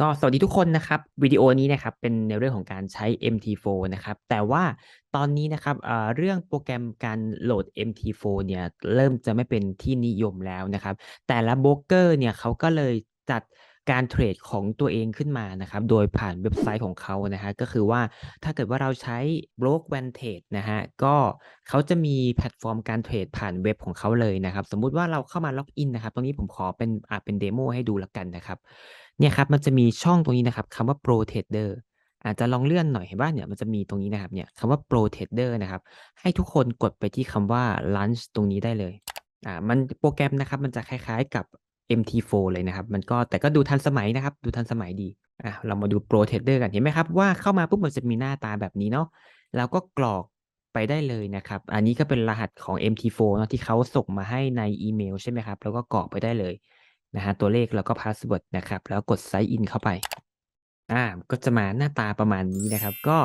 ก็สวัสดีทุกคนนะครับวิดีโอนี้นะครับเป็นในเรื่องของการใช้ MT4 นะครับแต่ว่าตอนนี้นะครับเรื่องโปรแกรมการโหลด MT4 เนี่ยเริ่มจะไม่เป็นที่นิยมแล้วนะครับ แต่ละโบรกเกอร์เนี่ยเขาก็เลยจัดการเทรดของตัวเองขึ้นมานะครับ โดยผ่านเว็บไซต์ของเขานะฮะ ก็คือว่าถ้าเกิดว่าเราใช้บล็อกแวนเทรดนะฮะ ก็เขาจะมีแพลตฟอร์มการเทรดผ่านเว็บของเขาเลยนะครับ สมมุติว่าเราเข้ามาล็อกอินนะครับ ตรงนี้ผมขอเป็นอาเป็นเดโมให้ดูล้วกันนะครับ เนี่ยครับมันจะมีช่องตรงนี้นะครับคำว่า Pro Trader อาจจะลองเลื่อนหน่อยเห็นป่ะเนี่ยมันจะมีตรงนี้นะครับเนี่ยคำว่า Pro Trader นะครับ ให้ทุกคนกดไปที่คำว่า Launch ตรงนี้ได้เลยอ่ามันโปรแกรมนะครับมันจะคล้ายๆกับ MT4 เลยนะครับ มันก็แต่ก็ดูทันสมัยนะครับ ดูทันสมัยดีอะเรามาดู Pro Trader กันเห็นไหมครับว่าเข้ามาปุ๊บมันจะมีหน้าตาแบบนี้เนาะเราก็กรอกไปได้เลยนะครับ อันนี้ก็เป็นรหัสของ MT4 นะที่เขาส่งมาให้ในอีเมลใช่ไหมครับ แล้วก็กรอกไปได้เลย นะฮะตัวเลขแล้วก็พาสเวิร์ดนะครับ แล้วกด Sign In เข้าไปอ่าก็จะมาหน้าตาประมาณนี้นะครับ ก็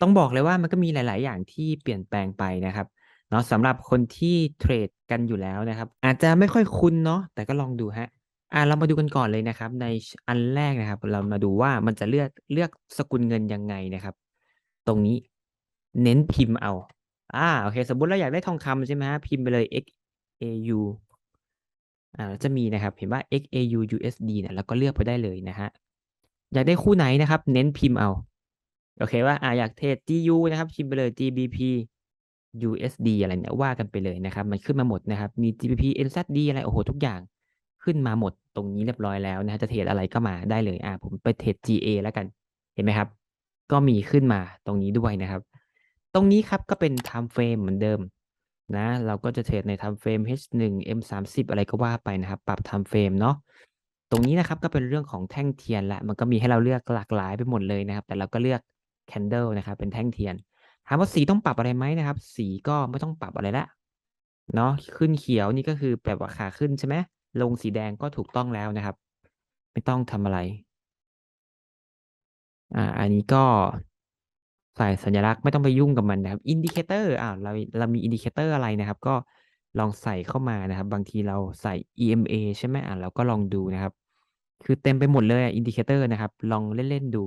ต้องบอกเลยว่ามันก็มีหลาย ๆ อย่างที่เปลี่ยนแปลงไปนะครับเนาะสำหรับคนที่เทรดกันอยู่แล้วนะครับ อาจจะไม่ค่อยคุ้นเนาะแต่ก็ลองดูฮะอ่าเรามาดูกันก่อนเลยนะครับ ในอันแรกนะครับ เรามาดูว่ามันจะเลือกเลือกสกุลเงินยังไงนะครับ ตรงนี้เน้นพิมพ์เอาอ่าโอเค สมมุติเราอยากได้ทองคำใช่ไหมฮะพิมพ์ไปเลย x a u อ่าจะมีนะครับเห็นว่า XAU USD เนี่ยแล้วก็เลือกไปได้เลยนะฮะอยากได้คู่ไหนนะครับ เน้นพิมพ์เอา โอเคว่าอ่าอยากเทรด GU นะครับพิมพ์ไปเลย GBP USD อะไรเนี่ยว่ากันไปเลยนะครับ มันขึ้นมาหมดนะครับ มี GBP NZD อะไรโอ้โหทุกอย่างขึ้นมาหมดตรงนี้เรียบร้อยแล้วนะฮะจะเทรดอะไรก็มาได้เลยอ่าผมไปเทรด GA แล้วกันเห็นไหมครับ ก็มีขึ้นมาตรงนี้ด้วยนะครับ ตรงนี้ครับก็เป็น time frame เหมือนเดิม นะเราก็จะเทรดใน time frame H1 M30 อะไรก็ว่าไปนะครับ ปรับ time frame เนาะตรงนี้นะครับก็เป็นเรื่องของแท่งเทียนละมันก็มีให้เราเลือกหลากหลายไปหมดเลยนะครับ แต่เราก็เลือก candle นะครับเป็นแท่งเทียนถามว่าสีต้องปรับอะไรไหมนะครับ สีก็ไม่ต้องปรับอะไรละเนาะขึ้นเขียวนี่ก็คือแปลว่าขาขึ้นใช่ไหมลงสีแดงก็ถูกต้องแล้วนะครับ ไม่ต้องทำอะไรอ่าอันนี้ก็ ใส่สัญลักษณ์ไม่ต้องไปยุ่งกับมันนะครับอินดิเคเตอร์อ่าเราเรามีอินดิเคเตอร์อะไรนะครับ ก็ลองใส่เข้ามานะครับ บางทีเราใส่ EMA ใช่ไหมอ่าเราก็ลองดูนะครับ คือเต็มไปหมดเลยอินดิเคเตอร์นะครับ ลองเล่นๆดู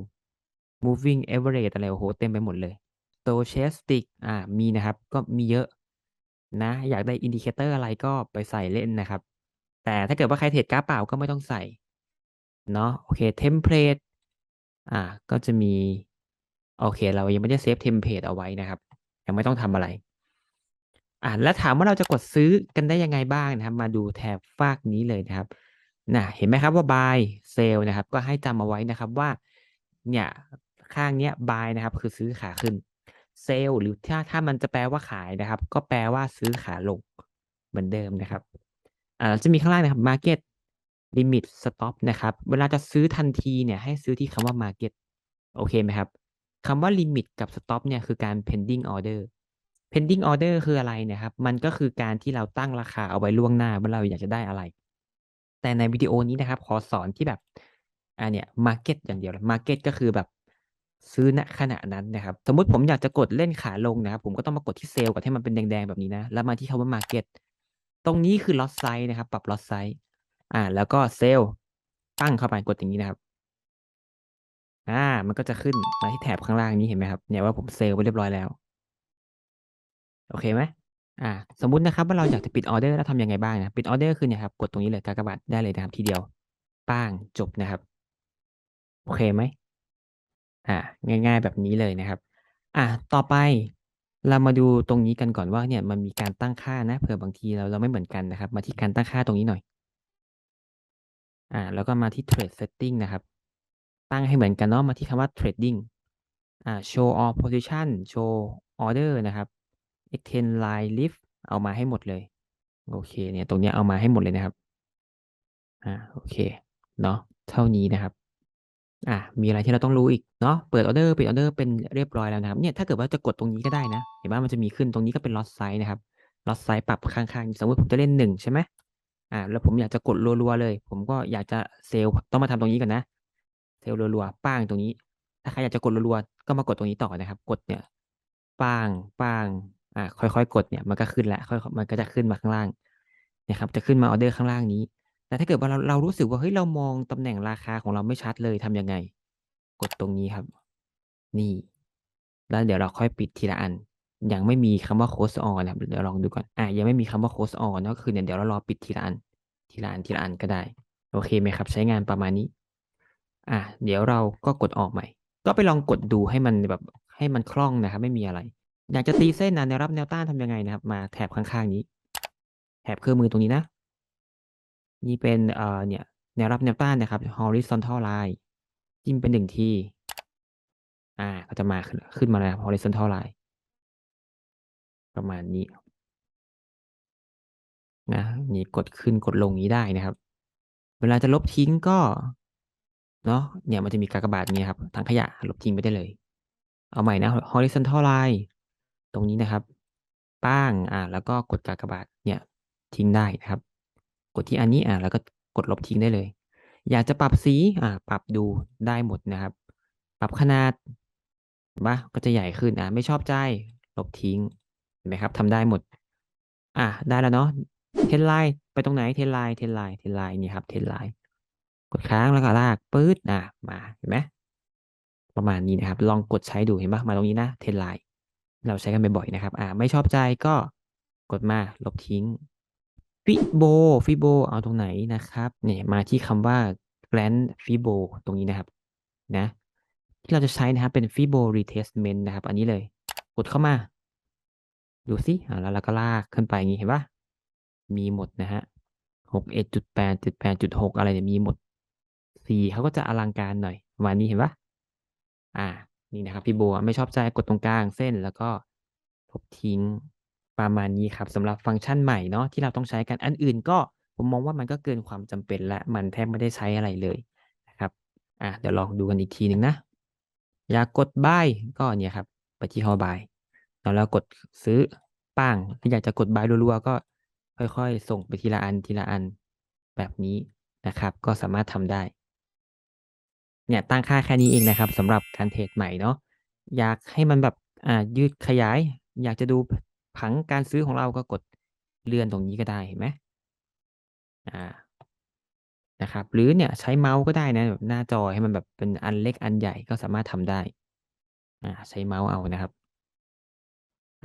moving average อะไรโอ้โหเต็มไปหมดเลย stochastic อ่ามีนะครับ ก็มีเยอะนะ อยากได้อินดิเคเตอร์อะไรก็ไปใส่เล่นนะครับ แต่ถ้าเกิดว่าใครเทรดกราฟเปล่าก็ไม่ต้องใส่เนาะโอเคเทมเพลตอ่าก็จะมี โอเค เรายังไม่ได้เซฟเทมเพลตเอาไว้นะครับ ยังไม่ต้องทำอะไร อ่าแล้วถามว่าเราจะกดซื้อกันได้ยังไงบ้างนะครับ มาดูแถบฟากนี้เลยนะครับนะเห็นไหมครับว่า buy sell นะครับ ก็ให้จำเอาไว้นะครับว่า เนี่ยข้างเนี้ย buy นะครับ คือซื้อขาขึ้น sell หรือถ้าถ้ามันจะแปลว่าขายนะครับ ก็แปลว่าซื้อขาลงเหมือนเดิมนะครับอ่าจะมีข้างล่างนะครับ market limit stop นะครับ เวลาจะซื้อทันทีเนี่ยให้ซื้อที่คำว่า market โอเคไหมครับ คำว่า limit กับ stop เนี่ยคือการ pending order pending order คืออะไรนะครับ มันก็คือการที่เราตั้งราคาเอาไว้ล่วงหน้าว่าเราอยากจะได้อะไร แต่ในวิดีโอนี้นะครับ ขอสอนที่แบบอ่าเนี่ย market อย่างเดียวเลย market ก็คือแบบซื้อณขณะนั้นนะครับ สมมติผมอยากจะกดเล่นขาลงนะครับ ผมก็ต้องมากดที่เซลล์ก่อนให้มันเป็นแดงๆแบบนี้นะ แล้วมาที่คำว่า market ตรงนี้คือ lot size นะครับ ปรับ lot size อ่า แล้วก็เซลล์ตั้งเข้าไปกดอย่างนี้นะครับ อ่า มันก็จะขึ้นมาที่แถบข้างล่างนี้เห็นไหมครับ เนี่ยว่าผมเซลล์ไปเรียบร้อยแล้ว โอเคไหมอ่า สมมุตินะครับว่าเราอยากจะปิดออเดอร์แล้วทำยังไงบ้างนะ ปิดออเดอร์คือเนี่ยครับ กดตรงนี้เลยกากบาทได้เลยนะครับทีเดียว ป้างจบนะครับ โอเคไหมอ่า ง่ายๆแบบนี้เลยนะครับ อ่า ต่อไปเรามาดูตรงนี้กันก่อนว่าเนี่ยมันมีการตั้งค่านะเผื่อบางทีเราเราไม่เหมือนกันนะครับ มาที่การตั้งค่าตรงนี้หน่อย อ่า แล้วก็มาที่ trade setting นะครับ ตั้งให้เหมือนกันเนาะมาที่คำว่า trading อ่า show all position show order นะครับ extend line lift เอามาให้หมดเลย โอเคเนี่ยตรงนี้เอามาให้หมดเลยนะครับ อ่าโอเคเนาะเท่านี้นะครับ อ่ามีอะไรที่เราต้องรู้อีกเนาะเปิดออเดอร์ปิดออเดอร์เป็นเรียบร้อยแล้วนะครับเนี่ยถ้าเกิดว่าจะกดตรงนี้ก็ได้นะ เห็นว่ามันจะมีขึ้นตรงนี้ก็เป็น lot size นะครับ lot size ปรับข้างๆสมมติผมจะเล่นหนึ่งใช่ไหมอ่าแล้วผมอยากจะกดรัวๆเลย ผมก็อยากจะเซลล์ต้องมาทำตรงนี้ก่อนนะ ลล์รัวๆป้างตรงนี้ ถ้าใครอยากจะกดรัวๆก็มากดตรงนี้ต่อนะครับ กดเนี่ยป้างป้างอ่าค่อยๆ กดเนี่ยมันก็ขึ้นแล้วค่อยๆมันก็จะขึ้นมาข้างล่างนี่ยครับจะขึ้นมาออเดอร์ข้างล่างนี้ แต่ถ้าเกิดว่าเราเรารู้สึกว่าเฮ้ยเรามองตำแหน่งราคาของเราไม่ชัดเลยทำยังไง กดตรงนี้ครับ นี่ แล้วเดี๋ยวเราค่อยปิดทีละอันยังไม่มีคำว่า close on นะครับเดี๋ยวลองดูก่อนอ่ายังไม่มีคำว่า close on ก็คือเนี่ยเดี๋ยวเรารอปิดทีละอันทีละอันทีละอันก็ได้ โอเคไหมครับ ใช้งานประมาณนี้ อะเดี๋ยวเราก็กดออกใหม่ ก็ไปลองกดดูให้มันแบบให้มันคล่องนะครับ ไม่มีอะไร อยากจะตีเส้นนะแนวรับแนวต้านทำยังไงนะครับ มาแถบข้างๆนี้ แถบเครื่องมือตรงนี้นะ นี่เป็นเอ่อเนี่ยแนวรับแนวต้านนะครับ horizontal line จิ้มเป็นหนึ่งที อ่า ก็จะมาขึ้นขึ้นมาแล้วครับ horizontal line ประมาณนี้นะนี่กดขึ้นกดลงนี้ได้นะครับ เวลาจะลบทิ้งก็ เนาะเนี่ยมันจะมีกากบาทนี้ครับถังขยะลบทิ้งไปได้เลย เอาใหม่นะ horizontal line ตรงนี้นะครับ ป้างอ่าแล้วก็กดกากบาทเนี่ยทิ้งได้นะครับ กดที่อันนี้อ่าแล้วก็กดลบทิ้งได้เลย อยากจะปรับสีอ่าปรับดูได้หมดนะครับ ปรับขนาดบ้าก็จะใหญ่ขึ้นอ่าไม่ชอบใจลบทิ้งเห็นไหมครับทำได้หมด อ่าได้แล้วเนาะเทนไลน์ไปตรงไหนเทนไลน์เทนไลน์เทนไลน์นี่ครับเทนไลน์ กดค้างแล้วก็ลากปื๊ดอ่ามาเห็นไหมประมาณนี้นะครับ ลองกดใช้ดูเห็นปะมาตรงนี้นะเทนไลน์เราใช้กันบ่อยๆนะครับ อ่า ไม่ชอบใจก็กดมาลบทิ้งฟิโบฟิโบเอาตรงไหนนะครับเนี่ยมาที่คำว่า grand fibo ตรงนี้นะครับนะที่เราจะใช้นะครับเป็น fibo retracement นะครับ อันนี้เลย กดเข้ามา ดูสิอ่าแล้วเราก็ลากขึ้นไปอย่างนี้เห็นปะมีหมดนะฮะหกเอ็ดจุดแปดจุดแปดจุดหกอะไรเนี่ยมีหมด สีเขาก็จะอลังการหน่อยประมาณนี้เห็นปะอ่า นี่นะครับ พี่โบไม่ชอบใจกดตรงกลางเส้นแล้วก็ลบทิ้งประมาณนี้ครับสำหรับฟังก์ชันใหม่เนาะที่เราต้องใช้กันอันอื่นก็ผมมองว่ามันก็เกินความจำเป็นและมันแทบไม่ได้ใช้อะไรเลยนะครับอะเดี๋ยวลองดูกันอีกทีหนึ่งนะ อยากกด buy ก็เนี่ยครับไปที่ how buy แล้วเรากดซื้อป้างถ้าอยากจะกด buy รัวๆก็ค่อยๆ ส่งไปทีละอันทีละอันแบบนี้นะครับ ก็สามารถทำได้ เนี่ยตั้งค่าแค่นี้เองนะครับสำหรับการเทรดใหม่เนาะอยากให้มันแบบอ่ายืดขยาย อยากจะดูผังการซื้อของเราก็กดเลื่อนตรงนี้ก็ได้เห็นไหมอ่านะครับหรือเนี่ยใช้เมาส์ก็ได้นะแบบหน้าจอให้มันแบบเป็นอันเล็กอันใหญ่ก็สามารถทำได้อ่าใช้เมาส์เอานะครับ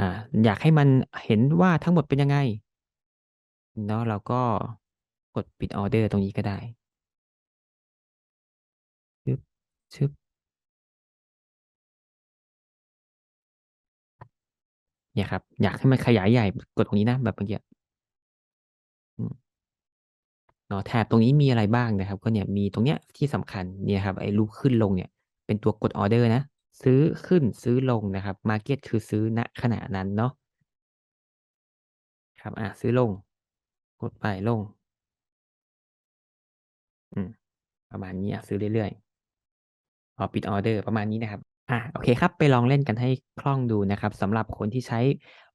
อ่าอยากให้มันเห็นว่าทั้งหมดเป็นยังไงเนาะเราก็กดปิดออเดอร์ตรงนี้ก็ได้ ชึบ เนี่ยครับ อยากให้มันขยายใหญ่กดตรงนี้นะ แบบเมื่อกี้เนาะแถบตรงนี้มีอะไรบ้างนะครับ ก็เนี่ยมีตรงเนี้ยที่สำคัญเนี่ยครับไอ้รูปขึ้นลงเนี่ย เป็นตัวกดออเดอร์นะ ซื้อขึ้นซื้อลงนะครับมาเก็ตคือซื้อณขณะนั้นเนาะครับอ่าซื้อลงกดไปลง อืมประมาณนี้อะซื้อเรื่อยๆ อปิดออเดอร์ประมาณนี้นะครับอะโอเคครับ ไปลองเล่นกันให้คล่องดูนะครับสำหรับคนที่ใช้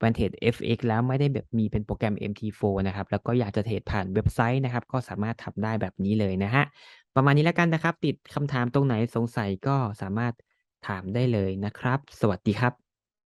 Vantage FX แล้วไม่ได้แบบมีเป็นโปรแกรม MT4 นะครับ แล้วก็อยากจะเทรดผ่านเว็บไซต์นะครับ ก็สามารถทำได้แบบนี้เลยนะฮะ ประมาณนี้แล้วกันนะครับ ติดคำถามตรงไหนสงสัยก็สามารถถามได้เลยนะครับ สวัสดีครับ